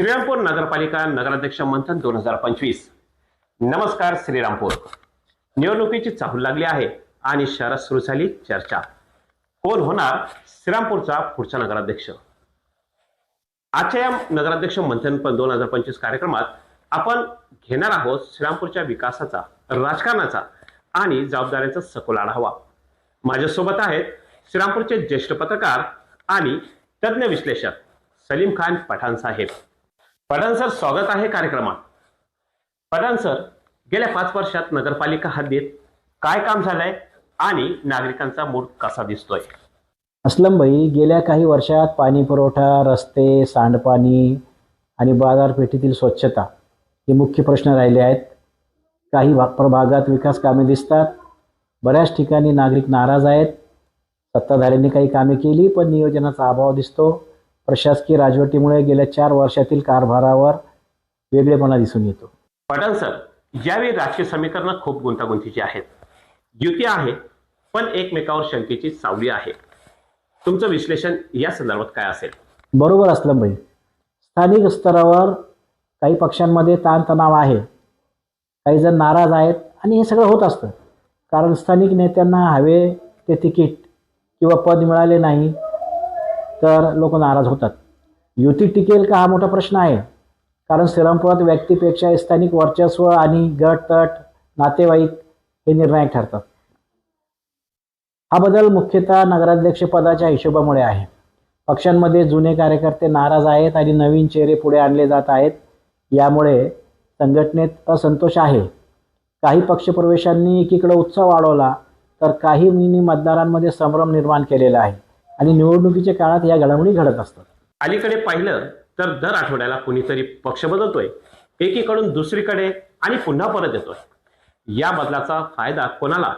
श्रीरामपूर नगरपालिका नगराध्यक्ष मंथन दोन हजार पंचवीस. नमस्कार श्रीरामपूर. निवडणुकीची चाहूल लागली आहे आणि शहरात सुरू झाली चर्चा. कोण होणार श्रीरामपूरचा पुढचा नगराध्यक्ष? आजच्या या नगराध्यक्ष मंथन दोन हजार पंचवीस कार्यक्रमात आपण घेणार आहोत श्रीरामपूरच्या विकासाचा राजकारणाचा आणि जबाबदाऱ्यांचा सखोल आढावा. माझ्यासोबत आहेत श्रीरामपूरचे ज्येष्ठ पत्रकार आणि तज्ज्ञ विश्लेषक सलीम खान पठाण साहेब. सर स्वागत आहे कार्यक्रमात. पठाण सर गेल्या पाच वर्षात नगरपालिका हद्दीत काय काम झालंय आणि नागरिकांचा मूड कसा दिसतोय? अस्लम भाई गेल्या काही वर्षात पाणी पुरवठा रस्ते सांडपाणी आणि बाजारपेठेतील स्वच्छता हे मुख्य प्रश्न राहिले आहेत. काही भाग प्रभागात विकास कामे दिसतात. बऱ्याच ठिकाणी नागरिक नाराज आहेत. सत्ताधाऱ्यांनी काही कामे केली पण नियोजनाचा अभाव दिसतो. प्रशासकीय राजवटीमुळे गेल्या चार वर्षातील कारभारावर वेगळेपणा दिसून येतो. पठाण सर यावेळी राजकीय समीकरणं खूप गुंतागुंतीची आहेत. युती आहे पण एकमेकावर शंकेची सावली आहे. तुमचं विश्लेषण या संदर्भात काय असेल? बरोबर असलं भाई स्थानिक स्तरावर काही पक्षांमध्ये ताणतणाव आहे. काही जण नाराज आहेत आणि हे सगळं होत असतं. कारण स्थानिक नेत्यांना हवे ते तिकीट किंवा पद मिळाले नाही. तर लोक नाराज होतात. युती टिकेल का हा मोठा प्रश्न आहे. कारण श्रीरामपुरात व्यक्तीपेक्षा स्थानिक वर्चस्व आणि गट तट नातेवाईक हे निर्णायक ठरतात. हा बदल मुख्यतः नगराध्यक्ष पदाच्या हिशोबामुळे आहे. पक्षांमध्ये जुने कार्यकर्ते नाराज आहेत आणि नवीन चेहरे पुढे आणले जात आहेत. यामुळे संघटनेत असंतोष आहे. काही पक्षप्रवेशांनी एकीकडे उत्साह वाढवला तर काही मिनी मतदारांमध्ये संभ्रम निर्माण केलेला आहे. आणि निवडणुकीच्या काळात या घडामोडी घडत असतात. अलीकडे पाहिलं तर दर आठवड्याला कुणीतरी पक्ष बदलतोय एकीकडून दुसरीकडे आणि पुन्हा परत येतोय. या बदलाचा फायदा कोणाला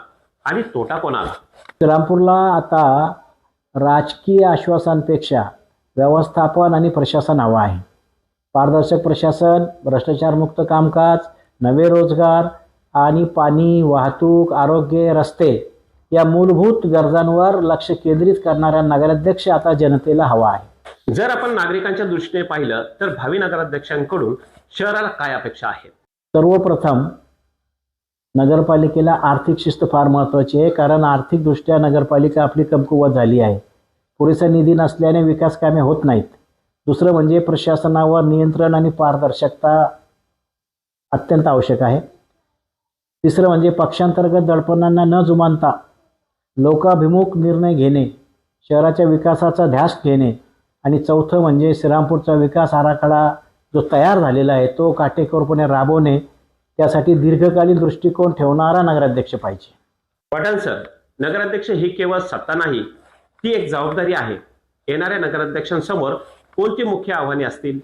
आणि तोटा कोणाला? श्रीरामपूरला आता राजकीय आश्वासांपेक्षा व्यवस्थापन आणि प्रशासन हवं आहे. पारदर्शक प्रशासन भ्रष्टाचारमुक्त कामकाज नवे रोजगार आणि पाणी वाहतूक आरोग्य रस्ते या मूलभूत गरजांवर लक्ष केंद्रित करणारा नगराध्यक्ष आता जनतेला हवा आहे. जर आपण नागरिकांच्या दृष्टीने पाहिलं तर भावी नगराध्यक्षांकडून शहराला काय अपेक्षा आहेत सर्वप्रथम नगरपालिकेला आर्थिक शिस्त फार महत्त्वाची आहे कारण आर्थिकदृष्ट्या नगरपालिका आपली कमकुवत झाली आहे. पुरेसा निधी नसल्याने विकास कामे होत नाहीत. दुसरं म्हणजे प्रशासनावर नियंत्रण आणि पारदर्शकता अत्यंत आवश्यक आहे. तिसरं म्हणजे पक्षांतर्गत दडपणांना न जुमानता लोकाभिमुख निर्णय घेणे शहराच्या विकासाचा ध्यास घेणे आणि चौथं म्हणजे श्रीरामपूरचा विकास आराखडा जो तयार झालेला आहे तो काटेकोरपणे राबवणे त्यासाठी दीर्घकालीन दृष्टिकोन ठेवणारा नगराध्यक्ष पाहिजे. पठाण सर नगराध्यक्ष ही केवळ सत्ता नाही ती एक जबाबदारी आहे. येणाऱ्या नगराध्यक्षांसमोर कोणती मुख्य आव्हाने असतील?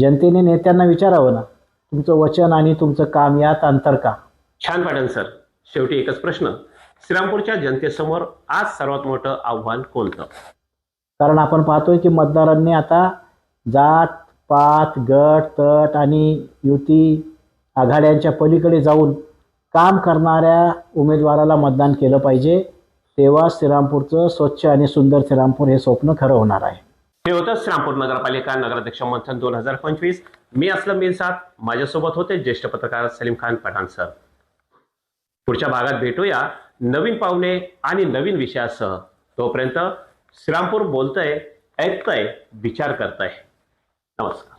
जनतेने नेत्यांना विचारावं ना. तुमचं वचन आणि तुमचं काम यात अंतर का? छान पठाण सर. शेवटी एकच प्रश्न. श्रीरामपूरच्या जनतेसमोर आज सर्वात मोठं आव्हान कोणतं? कारण आपण पाहतोय की मतदारांनी आता जात पात गट तट आणि युती आघाड्यांच्या पलीकडे जाऊन काम करणाऱ्या उमेदवाराला मतदान केलं पाहिजे. तेव्हा श्रीरामपूरचं स्वच्छ आणि सुंदर श्रीरामपूर हे स्वप्न खरं होणार आहे. हे होतं श्रीरामपूर नगरपालिका नगराध्यक्ष मंथन दोन हजार पंचवीस. मी असलम बिन साथ माझ्यासोबत होते ज्येष्ठ पत्रकार सलीम खान पठाण सर. पुढच्या भागात भेटूया. नवीन पाहुणे आणि नवीन विषयासह तोपर्यंत श्रीरामपूर बोलतंय ऐकतंय विचार करतंय. नमस्कार.